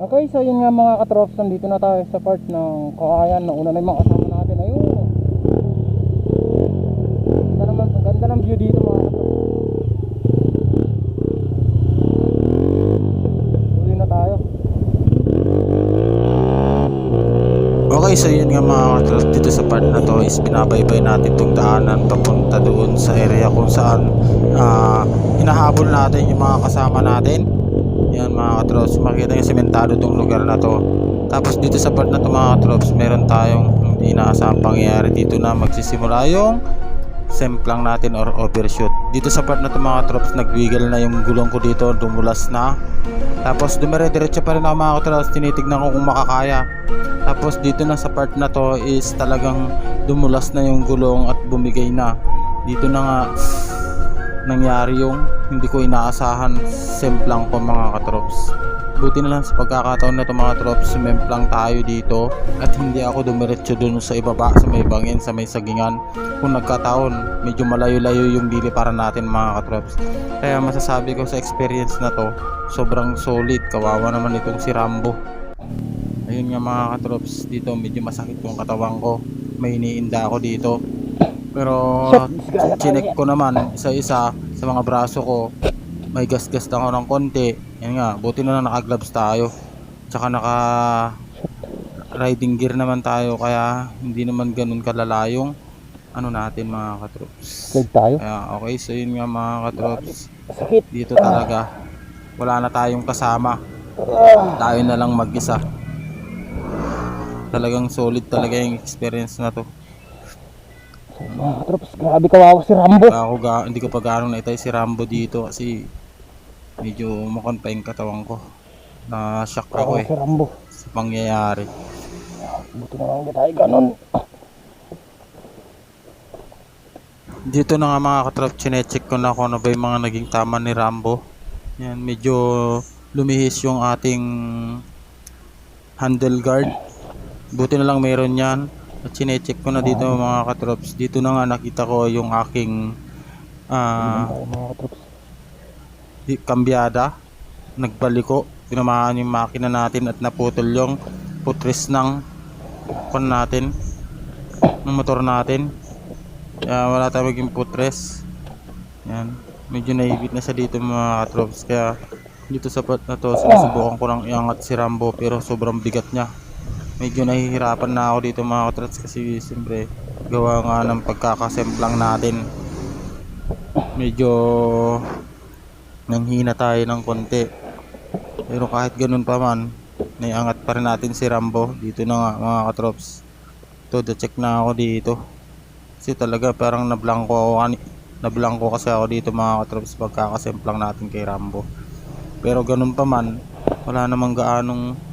Okay, so yun nga mga katrops, nandito na tayo sa part ng Kakayan na una na yung mga kasama natin. Ayun. Ganda naman, ganda ng view dito mga katrops. Uli na tayo. Okay, so yun nga mga katrol, dito sa part na to is binabaybay natin tong daanan papunta doon sa area kung saan ah, hinahabol natin yung mga kasama natin. Yan mga katrops, makita nyo sementado tong lugar na to. Tapos dito sa part na to mga katrops, meron tayong hindi inaasahang pangyayari dito na magsisimula yung semplang natin or overshoot. Dito sa part na to mga katrops, nagwiggle na yung gulong ko dito, dumulas na. Tapos dumire-diretso pa rin ako mga katrops, tinitignan ko kung makakaya. Tapos dito na sa part na to is talagang dumulas na yung gulong at bumigay na. Dito na nga nangyari yung hindi ko inaasahan semplang ko mga katrops. Buti na lang sa pagkakataon na to mga trops, sumemplang tayo dito at hindi ako dumiretso dun sa ibaba sa may bangin, sa may sagingan. Kung nagkataon, medyo malayo-layo yung dili para natin mga katrops. Kaya masasabi ko sa experience na to, sobrang solid. Kawawa naman itong si Rambo. Ayun nga mga katrops, dito medyo masakit yung katawan ko. May iniinda ako dito. Pero chinek ko naman isa-isa sa mga braso ko. May gas-gas lang ako ng konti. Yan nga, buti na lang naka-gloves tayo. Tsaka naka riding gear naman tayo kaya hindi naman ganun kalala yung ano natin mga katrops. Slide tayo. Kaya okay, so yun nga mga katrops. Sakit. Dito talaga wala na tayong kasama. Tayo na lang mag-isa. Talagang solid talaga yung experience na to. Mga katrops, grabe kawawa si Rambo. Ako ga, hindi ko pa gano'ng naitay si Rambo dito kasi medyo umakon pa yung katawan ko. Na shock ako eh si Rambo. sa pangyayari. Buti na lang hindi tayo ganun. Dito na nga mga katrap, chinecheck ko na kung ano ba yung mga naging tama ni Rambo. Yan, medyo lumihis yung ating handle guard. Buti na lang meron yan. At chinecheck ko na dito mga katrops. Dito na nga nakita ko yung aking ah, Tayo di- kambyada. Nagbaliko. Tinamaan yung makina natin at naputol yung putris ng kon natin. Ng motor natin. Kaya wala tayong maging putres. Yan. Medyo naibit na siya dito mga katrops. Kaya dito sa part na to, sinusubukan ko nang iangat si Rambo pero sobrang bigat niya. Medyo nahihirapan na ako dito mga katrops kasi siyempre gawa nga ng pagkakasemplang natin. Medyo nanghina tayo ng konti. Pero kahit ganun pa man, naiangat pa rin natin si Rambo. Dito na nga mga katrops. Ito, check na ako dito. Kasi talaga parang nablangko ako nablangko kasi ako dito mga katrops pagkakasemplang natin kay Rambo. Pero ganun pa man, wala namang gaanong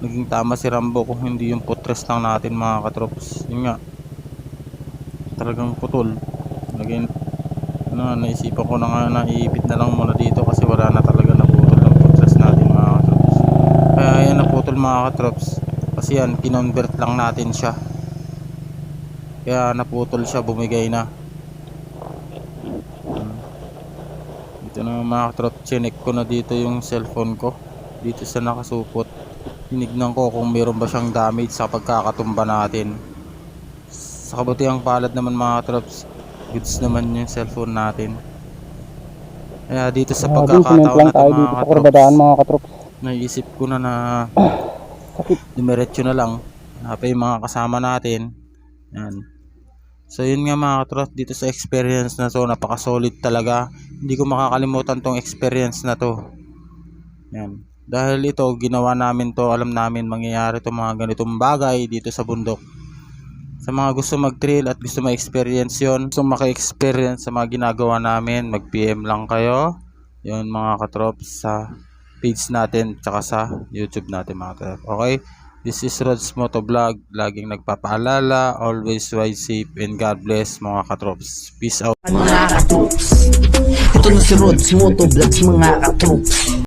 naging tama si Rambo kung hindi yung putres lang natin mga katrops. Yun nga, talagang putol. Naging, na, naisipan ko na nga na iipit na lang muna dito kasi wala na talaga naputol ng putres natin mga katrops. Kaya yan naputol mga katrops. Kasi yan, kinonvert lang natin siya. Kaya naputol siya, bumigay na. Dito na mga katrop, chinek ko na dito yung cellphone ko. Dito sa nakasupot. Tinignan ko kung meron ba siyang damage sa pagkakatumba natin. Sa kabutihang palad naman mga katrops, goods naman yung cellphone natin. Kaya dito sa pagkakataon sumemplang na to tayo mga katrops, mga katrops. naisip ko na na dumiretso na lang. Hanapin yung mga kasama natin. Yan. So yun nga mga katrot dito sa experience na to napaka solid talaga. Hindi ko makakalimutan tong experience na to. Yan dahil ito ginawa namin to alam namin mangyayari to mga ganitong bagay dito sa bundok. Sa mga gusto mag trail at gusto ma-experience yon gusto maka-experience sa mga ginagawa namin mag PM lang kayo. Yun mga katrop sa page natin tsaka sa YouTube natin mga katrop okay? This is Rods Motovlog, laging nagpapaalala, always ride safe and God bless mga katrops. Peace out. mga katroops Ito na si Rods Motovlogs mga katroops